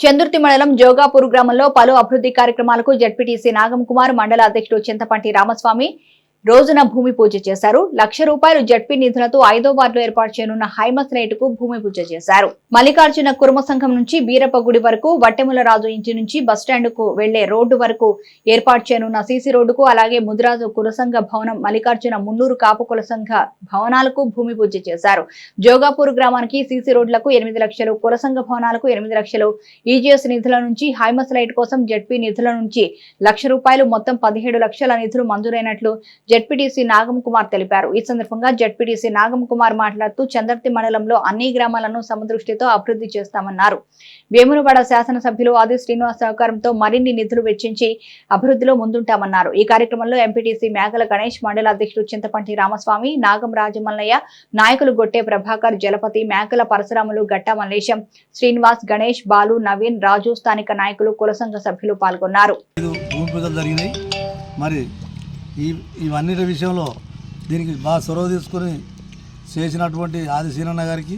చందుర్తి మండలం జోగాపూర్ గ్రామంలో పలు అభివృద్ధి కార్యక్రమాలకు జడ్పీటీసీ నాగం కుమార్ మండల అధ్యక్షుడు చింతపంటి రామస్వామి రోజున భూమి పూజ చేశారు. లక్ష రూపాయలు జడ్పీ నిధులతో ఐదో వార్డులో ఏర్పాటు చేయనున్న హైమస్ రేటుకు భూమి పూజ చేశారు. మల్లికార్జున కుర్మ సంఘం నుంచి బీరప్ప గుడి వరకు వట్టెముల రాజు ఇంటి నుంచి బస్టాండ్కు వెళ్ళే రోడ్డు వరకు ఏర్పాటు చేయనున్న సీసీ రోడ్డుకు అలాగే ముదిరాజు కులసంఘ భవనం మల్లికార్జున మున్నూరు కాపు కులసంఘ భవనాలకు భూమి పూజ చేశారు. జోగాపూర్ గ్రామానికి సీసీ రోడ్లకు ఎనిమిది లక్షలు కులసంఘ భవనాలకు ఎనిమిది లక్షలు. ఈజీఎస్ నిధుల నుంచి హైమస్ లైట్ కోసం జడ్పీ నిధుల నుంచి లక్ష రూపాయలు మొత్తం పదిహేడు లక్షల నిధులు మంజూరైనట్లు జడ్పీటీసీ నాగం కుమార్ తెలిపారు. ఈ సందర్భంగా జడ్పీటీసీ నాగం కుమార్ మాట్లాడుతూ చందర్తి మండలంలో అన్ని గ్రామాలను సమదృష్టితో అభివృద్ధి చేస్తామన్నారు. వేములవాడ శాసనసభ్యులు ఆది శ్రీనివాస్ సహకారంతో మరిన్ని నిధులు వెచ్చించి అభివృద్ధిలో ముందుంటామన్నారు. ఈ కార్యక్రమంలో ఎంపీటీసీ మేకల గణేష్ మండల అధ్యక్షుడు చింతపంటి రామస్వామి నాగం రాజమల్లయ్య నాయకులు గొట్టే ప్రభాకర్ జలపతి మేకల పరశురాములు గట్టా మల్లేశం శ్రీనివాస్ గణేష్ బాలు నవీన్ రాజు స్థానిక నాయకులు కులసంఘ సభ్యులు పాల్గొన్నారు. మరి ఈ ఇవన్నిటి విషయంలో దీనికి బాగా చొరవ తీసుకొని చేసినటువంటి ఆది సీనన్న గారికి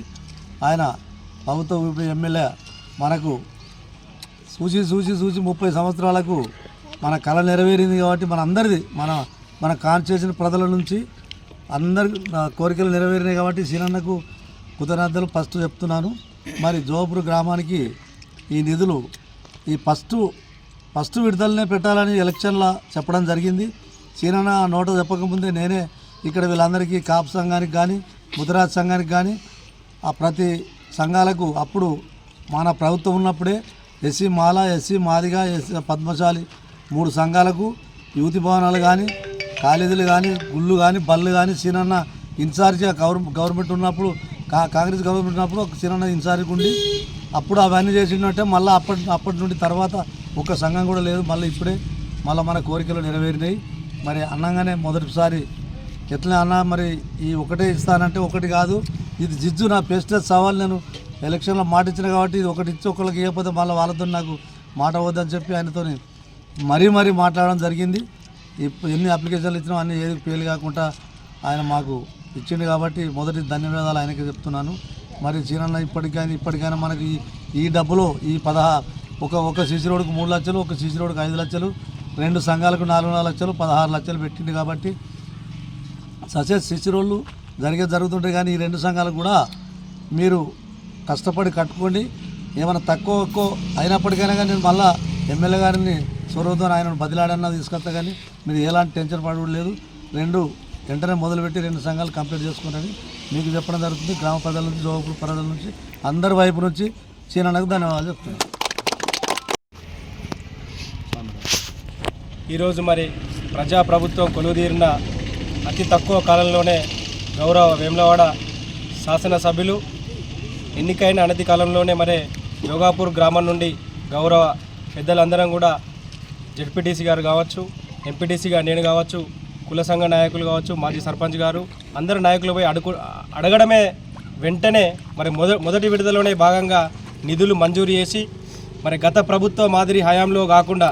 ఆయన ప్రభుత్వ ఎమ్మెల్యే మనకు సూచి సూచి సూచి ముప్పై సంవత్సరాలకు మన కళ నెరవేరింది కాబట్టి మన అందరిది మన మన కాన్స్టిట్యూషన్ ప్రజల నుంచి అందరి కోరికలు నెరవేరినాయి కాబట్టి సీనన్నకు కృతజ్ఞతలు ఫస్ట్ చెప్తున్నాను. మరి జోపూర్ గ్రామానికి ఈ నిధులు ఈ ఫస్ట్ ఫస్ట్ విడుదలనే పెట్టాలని ఎలక్షన్లో చెప్పడం జరిగింది. సీనన్న నోట చెప్పకముందే నేనే ఇక్కడ వీళ్ళందరికీ కాపు సంఘానికి కానీ ముద్రాజ్ సంఘానికి కానీ ఆ ప్రతి సంఘాలకు అప్పుడు మన ప్రభుత్వం ఉన్నప్పుడే SC Mala SC Madiga SC Padmashali మూడు సంఘాలకు యువతి భవనాలు కానీ కాలేజీలు కానీ గుళ్ళు కానీ బళ్ళు కానీ సీనన్న ఇన్ఛార్జ్గా గవర్ గవర్నమెంట్ ఉన్నప్పుడు కా కాంగ్రెస్ గవర్నమెంట్ ఉన్నప్పుడు ఒక సీనన్న ఇన్ఛార్జ్ ఉండి అప్పుడు అవన్నీ చేసినట్టే మళ్ళీ అప్పటి అప్పటి నుండి తర్వాత ఒక సంఘం కూడా లేదు. మళ్ళీ ఇప్పుడే మళ్ళీ మన కోరికలు నెరవేరినాయి. మరి అన్నంగానే మొదటిసారి ఎట్లా అన్నా మరి ఈ ఒకటే ఇస్తానంటే ఒకటి కాదు. ఇది జిజ్జు నా పేస్టెస్ సవాల్. నేను ఎలక్షన్లో మాట ఇచ్చిన కాబట్టి ఇది ఒకటి ఇచ్చి ఒకళ్ళకి ఇవ్వకపోతే మళ్ళీ వాళ్ళతో నాకు మాట వద్దని చెప్పి ఆయనతో మరీ మరీ మాట్లాడడం జరిగింది. ఎన్ని అప్లికేషన్లు ఇచ్చినా అన్ని ఏది ఫెయిల్ కాకుండా ఆయన మాకు ఇచ్చిండు కాబట్టి మొదటి ధన్యవాదాలు ఆయనకి చెప్తున్నాను. మరి చీరన్న ఇప్పటికైనా ఇప్పటికైనా మనకి ఈ- ఈ డబ్బులో ఈ పదహా ఒక ఒక సీసీ రోడ్డుకు మూడు లక్షలు ఒక సీసీ రోడ్డుకు ఐదు లక్షలు రెండు సంఘాలకు నాలుగున్నర లక్షలు పదహారు లక్షలు పెట్టింది కాబట్టి ససెస్ శిశురోళ్ళు జరిగే జరుగుతుంటాయి కానీ ఈ రెండు సంఘాలకు కూడా మీరు కష్టపడి కట్టుకోండి. ఏమైనా తక్కువ ఎక్కువ అయినప్పటికైనా కానీ నేను మళ్ళా ఎమ్మెల్యే గారిని చొరవతో ఆయనను బదిలాడన్నా తీసుకొస్తా కానీ మీరు ఎలాంటి టెన్షన్ పడలేదు రెండు వెంటనే మొదలుపెట్టి రెండు సంఘాలు కంప్లీట్ చేసుకుంటారని మీకు చెప్పడం జరుగుతుంది. గ్రామ ప్రజల నుంచి జోగుపురు ప్రజల నుంచి అందరి వైపు నుంచి చీనకు ధన్యవాదాలు చెప్తున్నాను. ఈరోజు మరి ప్రజాప్రభుత్వం కొలువుదీరిన అతి తక్కువ కాలంలోనే గౌరవ వేములవాడ శాసనసభ్యులు ఎన్నికైన అనతి కాలంలోనే మరి యోగాపూర్ గ్రామం నుండి గౌరవ పెద్దలందరం కూడా జడ్పీటీసీ గారు కావచ్చు ఎంపీటీసీగా నేను కావచ్చు కుల సంఘ నాయకులు కావచ్చు మాజీ సర్పంచ్ గారు అందరు నాయకులు పోయి అడుగు అడగడమే వెంటనే మరి మొద మొదటి విడుదలలోనే భాగంగా నిధులు మంజూరు చేసి మరి గత ప్రభుత్వ మాదిరి హయాంలో కాకుండా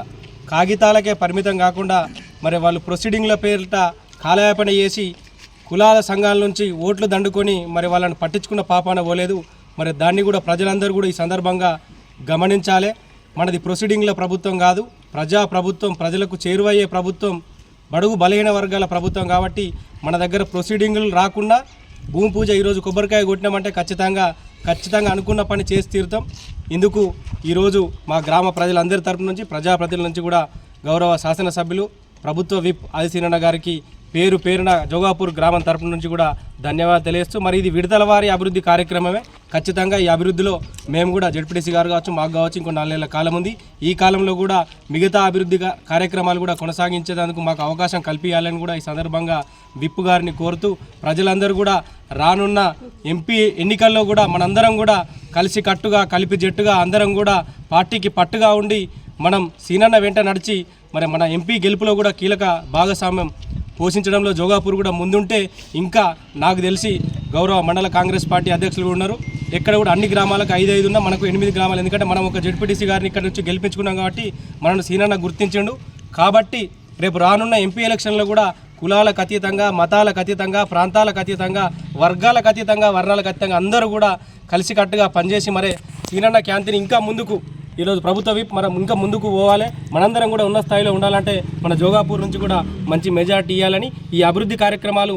కాగితాలకే పరిమితం కాకుండా మరి వాళ్ళు ప్రొసీడింగ్ల పేరిట కాలయాపన చేసి కులాల సంఘాల నుంచి ఓట్లు దండుకొని మరి వాళ్ళని పట్టించుకున్న పాపాన పోలేదు. మరి దాన్ని కూడా ప్రజలందరూ కూడా ఈ సందర్భంగా గమనించాలి. మనది ప్రొసీడింగ్ల ప్రభుత్వం కాదు ప్రజా ప్రభుత్వం ప్రజలకు చేరువయ్యే ప్రభుత్వం బడుగు బలహీన వర్గాల ప్రభుత్వం కాబట్టి మన దగ్గర ప్రొసీడింగ్లు రాకుండా భూమి పూజ ఈరోజు కొబ్బరికాయ కొట్టినామంటే ఖచ్చితంగా ఖచ్చితంగా అనుకున్న పని చేసి తీరుతాం. ఇందుకు ఈరోజు మా గ్రామ ప్రజలందరి తరపు నుంచి ప్రజాప్రతినిధుల నుంచి కూడా గౌరవ శాసనసభ్యులు ప్రభుత్వ విప్ ఆదిశీనన్న గారికి పేరు పేరున జోగాపూర్ గ్రామం తరపు నుంచి కూడా ధన్యవాదాలు తెలియస్తూ మరి ఇది విడతల వారి అభివృద్ధి కార్యక్రమమే. ఖచ్చితంగా ఈ అభివృద్ధిలో మేము కూడా జడ్పీటీసీ గారు కావచ్చు మాకు కావచ్చు ఇంకో నాలుగేళ్ళ కాలం ఉంది. ఈ కాలంలో కూడా మిగతా అభివృద్ధి కార్యక్రమాలు కూడా కొనసాగించేందుకు మాకు అవకాశం కల్పించాలని కూడా ఈ సందర్భంగా విప్ గారిని కోరుతూ ప్రజలందరూ కూడా రానున్న ఎంపీ ఎన్నికల్లో కూడా మనందరం కూడా కలిసి కట్టుగా కలిపి జట్టుగా అందరం కూడా పార్టీకి పట్టుగా ఉండి మనం సీనన్న వెంట నడిచి మరి మన ఎంపీ గెలుపులో కూడా కీలక భాగస్వామ్యం పోషించడంలో జోగాపూర్ కూడా ముందుంటే ఇంకా నాకు తెలిసి గౌరవ మండల కాంగ్రెస్ పార్టీ అధ్యక్షులు ఉన్నారు. ఎక్కడ కూడా అన్ని గ్రామాలకు ఐదు ఐదు ఉన్నా మనకు ఎనిమిది గ్రామాలు. ఎందుకంటే మనం ఒక జడ్పీటీసీ గారిని ఇక్కడ నుంచి గెలిపించుకున్నాం కాబట్టి మనను సీనన్న గుర్తించిండు. కాబట్టి రేపు రానున్న ఎంపీ ఎలక్షన్లో కూడా కులాలకు అతీతంగా మతాలకు అతీతంగా ప్రాంతాలకు అతీతంగా వర్గాలకు అతీతంగా వర్ణాలకు అతీతంగా అందరూ కూడా కలిసికట్టుగా పనిచేసి మరే సీనన్న క్యాంతిని ఇంకా ముందుకు ఈరోజు ప్రభుత్వ విప్ మనం ఇంకా ముందుకు పోవాలి. మనందరం కూడా ఉన్న స్థాయిలో ఉండాలంటే మన జోగాపూర్ నుంచి కూడా మంచి మెజార్టీ ఇవ్వాలని ఈ అభివృద్ధి కార్యక్రమాలు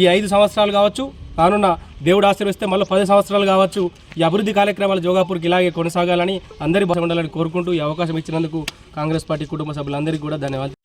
ఈ ఐదు సంవత్సరాలు కావచ్చు రానున్న దేవుడు ఆశీర్వస్తే మళ్ళీ పది సంవత్సరాలు కావచ్చు ఈ అభివృద్ధి కార్యక్రమాలు జోగాపూర్కి ఇలాగే కొనసాగాలని అందరి బాగా ఉండాలని కోరుకుంటూ ఈ అవకాశం ఇచ్చినందుకు కాంగ్రెస్ పార్టీ కుటుంబ సభ్యులందరికీ కూడా ధన్యవాదాలు.